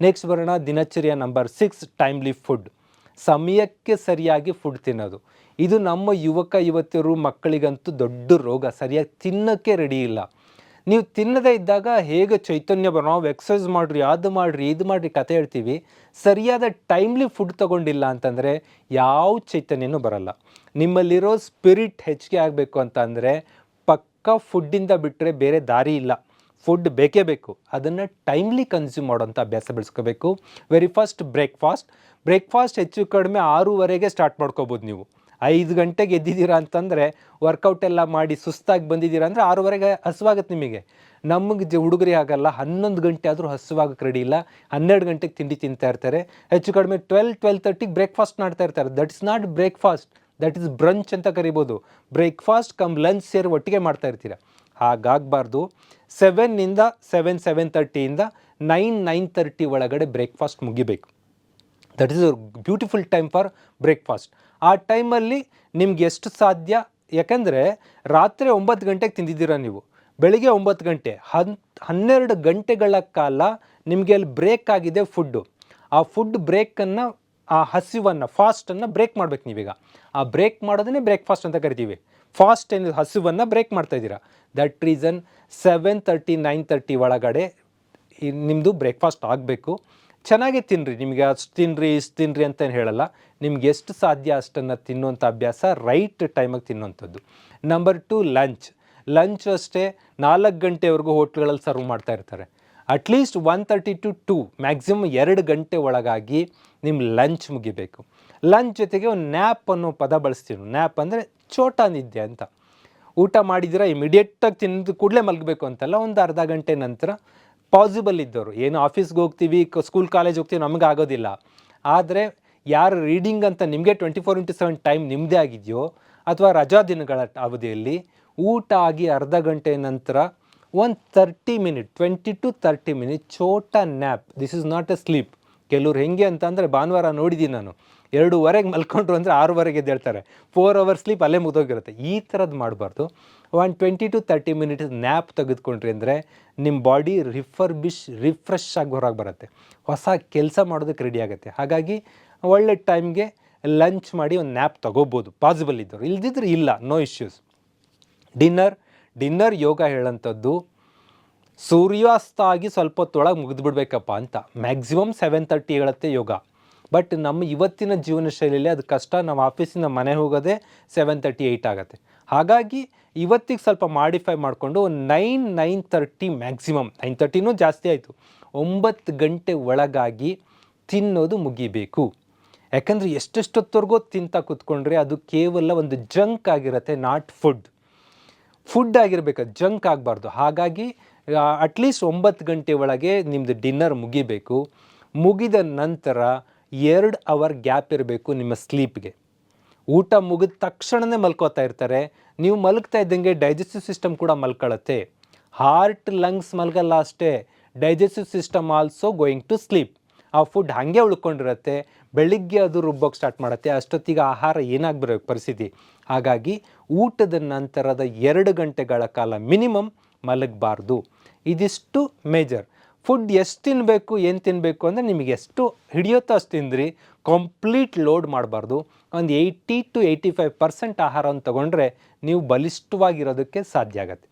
Next ಬರೋಣ ದಿನಚರಿಯ number six timely food ಸಮಯಕ್ಕೆ ಸರಿಯಾಗಿ ಫುಡ್ ತಿನ್ನೋದು. ಇದು ನಮ್ಮ ಯುವಕ, ಯುವತಿಯರು, ಮಕ್ಕಳಿಗಂತೂ ದೊಡ್ಡ ರೋಗ. ಸರಿಯಾಗಿ ತಿನ್ನೋಕ್ಕೆ ರೆಡಿ ಇಲ್ಲ. ನೀವು ತಿನ್ನದೇ ಇದ್ದಾಗ ಹೇಗೆ ಚೈತನ್ಯ ಬರೋ, ನಾವು ಎಕ್ಸಸೈಸ್ ಮಾಡಿರಿ, ಅದು ಮಾಡಿರಿ, ಇದು ಮಾಡಿರಿ ಕತೆ ಹೇಳ್ತೀವಿ. ಸರಿಯಾದ ಟೈಮ್ಲಿ ಫುಡ್ ತಗೊಂಡಿಲ್ಲ ಅಂತಂದರೆ ಯಾವ ಚೈತನ್ಯನೂ ಬರಲ್ಲ. ನಿಮ್ಮಲ್ಲಿರೋ ಸ್ಪಿರಿಟ್ ಹೆಚ್ಚಿಗೆ ಆಗಬೇಕು ಅಂತ ಅಂದರೆ ಪಕ್ಕ ಫುಡ್ಡಿಂದ ಬಿಟ್ಟರೆ ಬೇರೆ ದಾರಿ ಇಲ್ಲ. ಫುಡ್ ಬೇಕೇ ಬೇಕು. ಅದನ್ನು ಟೈಮ್ಲಿ ಕನ್ಸ್ಯೂಮ್ ಮಾಡೋಂಥ ಅಭ್ಯಾಸ ಬೆಳೆಸ್ಕೋಬೇಕು. ವೆರಿ ಫಸ್ಟ್ ಬ್ರೇಕ್ಫಾಸ್ಟ್ ಬ್ರೇಕ್ಫಾಸ್ಟ್ ಹೆಚ್ಚು ಕಡಿಮೆ ಆರೂವರೆಗೆ ಸ್ಟಾರ್ಟ್ ಮಾಡ್ಕೋಬೋದು ನೀವು. ಐದು ಗಂಟೆಗೆ ಎದ್ದಿದ್ದೀರಾ ಅಂತಂದರೆ ವರ್ಕೌಟ್ ಎಲ್ಲ ಮಾಡಿ ಸುಸ್ತಾಗಿ ಬಂದಿದ್ದೀರಾ ಅಂದರೆ ಆರೂವರೆಗೆ ಹಸುವಾಗುತ್ತೆ ನಿಮಗೆ. ನಮಗೆ ಜ ಹುಡುಗರಿ ಆಗಲ್ಲ ಹನ್ನೊಂದು ಗಂಟೆ ಆದರೂ ಹಸುವಾಗಕ್ಕೆ ರೆಡಿ ಇಲ್ಲ. ಹನ್ನೆರಡು ಗಂಟೆಗೆ ತಿಂಡಿ ತಿಂತಾ ಇರ್ತಾರೆ. ಹೆಚ್ಚು ಕಡಿಮೆ ಟ್ವೆಲ್ ಟ್ವೆಲ್ ತರ್ಟಿಗೆ ಬ್ರೇಕ್ಫಾಸ್ಟ್ ಮಾಡ್ತಾ ಇರ್ತಾರೆ. That is not breakfast that is brunch ಅಂತ ಕರಿಬೋದು. ಬ್ರೇಕ್ಫಾಸ್ಟ್ ಕಮ್ ಲಂಚ್ ಸೇರಿ ಒಟ್ಟಿಗೆ ಮಾಡ್ತಾ ಇರ್ತೀರ. ಹಾಗಾಗಬಾರ್ದು. ಸೆವೆನ್ನಿಂದ ಸೆವೆನ್ ಸೆವೆನ್ ತರ್ಟಿಯಿಂದ ನೈನ್ ನೈನ್ ತರ್ಟಿ ಒಳಗಡೆ breakfast ಮುಗಿಬೇಕು. That is beautiful time for breakfast ಆ ಟೈಮಲ್ಲಿ ನಿಮ್ಗೆ ಎಷ್ಟು ಸಾಧ್ಯ? ಯಾಕೆಂದರೆ ರಾತ್ರಿ ಒಂಬತ್ತು ಗಂಟೆಗೆ ತಿಂದಿದ್ದೀರಾ ನೀವು? ಬೆಳಿಗ್ಗೆ ಒಂಬತ್ತು ಗಂಟೆ, ಹನ್, ಹನ್ನೆರಡು ಗಂಟೆಗಳ ಕಾಲ ನಿಮಗೆ ಅಲ್ಲಿ ಬ್ರೇಕ್ ಆಗಿದೆ ಫುಡ್ಡು ಆ ಫುಡ್ ಬ್ರೇಕನ್ನು ಆ ಹಸಿವನ್ನು ಫಾಸ್ಟನ್ನು ಬ್ರೇಕ್ ಮಾಡ್ಬೇಕು ನೀವೀಗ. ಆ ಬ್ರೇಕ್ ಮಾಡೋದನ್ನೇ ಬ್ರೇಕ್ಫಾಸ್ಟ್ ಅಂತ ಕರಿತೀವಿ. ಫಾಸ್ಟ್ ಏನು ಹಸುವನ್ನು ಬ್ರೇಕ್ ಮಾಡ್ತಾ ಇದ್ದೀರಾ. That reason seven thirty nine thirty ಒಳಗಡೆ ನಿಮ್ಮದು ಬ್ರೇಕ್ಫಾಸ್ಟ್ ಆಗಬೇಕು. ಚೆನ್ನಾಗೇ ತಿನ್ನಿರಿ ನಿಮಗೆ ಅಷ್ಟು ತಿನ್ನಿರಿ ಇಷ್ಟು ತಿನ್ನಿರಿ ಅಂತ ಹೇಳಲ್ಲ. ನಿಮ್ಗೆ ಎಷ್ಟು ಸಾಧ್ಯ ಅಷ್ಟನ್ನು ತಿನ್ನುವಂಥ ಅಭ್ಯಾಸ ರೈಟ್ ಟೈಮಿಗೆ ತಿನ್ನುವಂಥದ್ದು. ನಂಬರ್ ಟು ಲಂಚ್ ಲಂಚ್ ಅಷ್ಟೇ ನಾಲ್ಕು ಗಂಟೆವರೆಗೂ ಹೋಟ್ಲ್ಗಳಲ್ಲಿ ಸರ್ವ್ ಮಾಡ್ತಾ ಇರ್ತಾರೆ. At least one thirty to two maximum ಎರಡು ಗಂಟೆ ಒಳಗಾಗಿ ನಿಮ್ಮ ಲಂಚ್ ಮುಗಿಬೇಕು. ಲಂಚ್ ಜೊತೆಗೆ ಒಂದು ನ್ಯಾಪ್ ಅನ್ನೋ ಪದ ಬಳಸ್ತೀವಿ ನ್ಯಾಪ್ ಅಂದರೆ ಚೋಟ ನಿದ್ದೆ ಅಂತ. ಊಟ ಮಾಡಿದಿರ ಇಮಿಡಿಯೇಟಾಗಿ ತಿಂದು ಕೂಡಲೇ ಮಲಗಬೇಕು ಅಂತಲ್ಲ, ಒಂದು ಅರ್ಧ ಗಂಟೆ ನಂತರ ಪಾಸಿಬಲ್ ಇದ್ದವರು. ಏನು ಆಫೀಸ್ಗೆ ಹೋಗ್ತೀವಿ ಸ್ಕೂಲ್ ಕಾಲೇಜ್ ಹೋಗ್ತೀವಿ, ನಮಗೆ ಆಗೋದಿಲ್ಲ. ಆದರೆ ಯಾರು ರೀಡಿಂಗ್ ಅಂತ ನಿಮಗೆ twenty four into seven time ನಿಮ್ಮದೇ ಆಗಿದೆಯೋ, ಅಥವಾ ರಜಾ ದಿನಗಳ ಅವಧಿಯಲ್ಲಿ ಊಟ ಆಗಿ ಅರ್ಧ ಗಂಟೆ ನಂತರ ಒಂದು thirty minute twenty to thirty minute ಚೋಟ nap this is not a sleep ಕೆಲವ್ರು ಹೆಂಗೆ ಅಂತಂದರೆ ಭಾನುವಾರ ನೋಡಿದ್ದೀನಿ ನಾನು. ಎರಡೂವರೆಗೆ ಮಲ್ಕೊಂಡ್ರು ಅಂದರೆ ಆರೂವರೆಗೆ ಎದ್ದೇಳ್ತಾರೆ. ಫೋರ್ ಅವರ್ ಸ್ಲೀಪ್ ಅಲ್ಲೇ ಮುಗಿದೋಗಿರುತ್ತೆ. ಈ ಥರದ್ದು ಮಾಡಬಾರ್ದು. One twenty to thirty minutes nap ತೆಗೆದುಕೊಂಡ್ರಿ ಅಂದರೆ ನಿಮ್ಮ ಬಾಡಿ ರಿಫರ್ಬಿಶ್ ರಿಫ್ರೆಶ್ ಆಗಿ ಹೊರಗೆ ಬರುತ್ತೆ. ಹೊಸ ಕೆಲಸ ಮಾಡೋದಕ್ಕೆ ರೆಡಿ ಆಗುತ್ತೆ. ಹಾಗಾಗಿ ಒಳ್ಳೆ ಟೈಮ್ಗೆ ಲಂಚ್ ಮಾಡಿ ಒಂದು ನ್ಯಾಪ್ ತೊಗೋಬೋದು. ಪಾಸಿಬಲ್ ಇದ್ದವರು. ಇಲ್ದಿದ್ರೆ ಇಲ್ಲ. No issues dinner dinner yoga ಹೇಳೋಂಥದ್ದು ಸೂರ್ಯಾಸ್ತ ಆಗಿ ಸ್ವಲ್ಪ ಹೊತ್ತೊಳಗೆ ಮುಗಿದ್ಬಿಡ್ಬೇಕಪ್ಪ ಅಂತ. ಮ್ಯಾಕ್ಸಿಮಮ್ ಸೆವೆನ್ ತರ್ಟಿ ಹೇಳುತ್ತೆ ಯೋಗ. ಬಟ್ ನಮ್ಮ ಇವತ್ತಿನ ಜೀವನ ಶೈಲಿಯಲ್ಲಿ ಅದು ಕಷ್ಟ ನಾವು ಆಫೀಸಿಂದ ಮನೆ ಹೋಗೋದೇ ಸೆವೆನ್ ತರ್ಟಿ ಏಯ್ಟ್ ಆಗುತ್ತೆ. ಹಾಗಾಗಿ ಇವತ್ತಿಗೆ ಸ್ವಲ್ಪ ಮಾಡಿಫೈ ಮಾಡಿಕೊಂಡು nine nine thirty maximum nine ತರ್ಟಿನೂ ಜಾಸ್ತಿ ಆಯಿತು. ಒಂಬತ್ತು ಗಂಟೆ ಒಳಗಾಗಿ ತಿನ್ನೋದು ಮುಗಿಬೇಕು. ಯಾಕಂದರೆ ಎಷ್ಟೆಷ್ಟೊತ್ತವರೆಗೂ ತಿಂತಾ ಕೂತ್ಕೊಂಡ್ರೆ ಅದು ಕೇವಲ ಒಂದು ಜಂಕ್ ಆಗಿರುತ್ತೆ ನಾಟ್ ಫುಡ್ ಫುಡ್ ಆಗಿರಬೇಕು ಜಂಕ್ ಆಗಬಾರ್ದು. ಹಾಗಾಗಿ ಅಟ್ಲೀಸ್ಟ್ ಒಂಬತ್ತು ಗಂಟೆ ಒಳಗೆ ನಿಮ್ಮದು ಡಿನ್ನರ್ ಮುಗಿಬೇಕು. ಮುಗಿದ ನಂತರ ಎರಡು ಅವರ್ ಗ್ಯಾಪ್ ಇರಬೇಕು ನಿಮ್ಮ ಸ್ಲೀಪ್ಗೆ ಊಟ ಮುಗಿದ ತಕ್ಷಣವೇ ಮಲ್ಕೋತಾ ಇರ್ತಾರೆ. ನೀವು ಮಲಗ್ತಾ ಇದ್ದಂಗೆ ಡೈಜೆಸ್ಟಿವ್ ಸಿಸ್ಟಮ್ ಕೂಡ ಮಲ್ಕೊಳ್ಳುತ್ತೆ ಹಾರ್ಟ್ ಲಂಗ್ಸ್ ಮಲ್ಗಲ್ಲ ಅಷ್ಟೇ digestive system also going to sleep ಆ ಫುಡ್ ಹಾಗೆ ಉಳ್ಕೊಂಡಿರುತ್ತೆ. ಬೆಳಿಗ್ಗೆ ಅದು ರುಬ್ಬೋಕೆ ಸ್ಟಾರ್ಟ್ ಮಾಡುತ್ತೆ. ಅಷ್ಟೊತ್ತಿಗೆ ಆಹಾರ ಏನಾಗ್ಬಿರೋ ಪರಿಸ್ಥಿತಿ. ಹಾಗಾಗಿ ಊಟದ ನಂತರದ ಎರಡು ಗಂಟೆಗಳ ಕಾಲ ಮಿನಿಮಮ್ ಮಲಗಬಾರ್ದು. ಇದಿಷ್ಟು ಮೇಜರ್ ಫುಡ್ ಎಷ್ಟು ತಿನ್ನಬೇಕು ಏನು ತಿನ್ನಬೇಕು ಅಂದರೆ ನಿಮಗೆ ಎಷ್ಟು ಹಿಡಿಯುತ್ತೋ ಅಷ್ಟು ತಿಂದ್ರಿ, ಕಂಪ್ಲೀಟ್ ಲೋಡ್ ಮಾಡಬಾರ್ದು. ಒಂದು eighty to eighty five percent ಆಹಾರವನ್ನು ತೊಗೊಂಡ್ರೆ ನೀವು ಬಲಿಷ್ಠವಾಗಿರೋದಕ್ಕೆ ಸಾಧ್ಯ ಆಗುತ್ತೆ.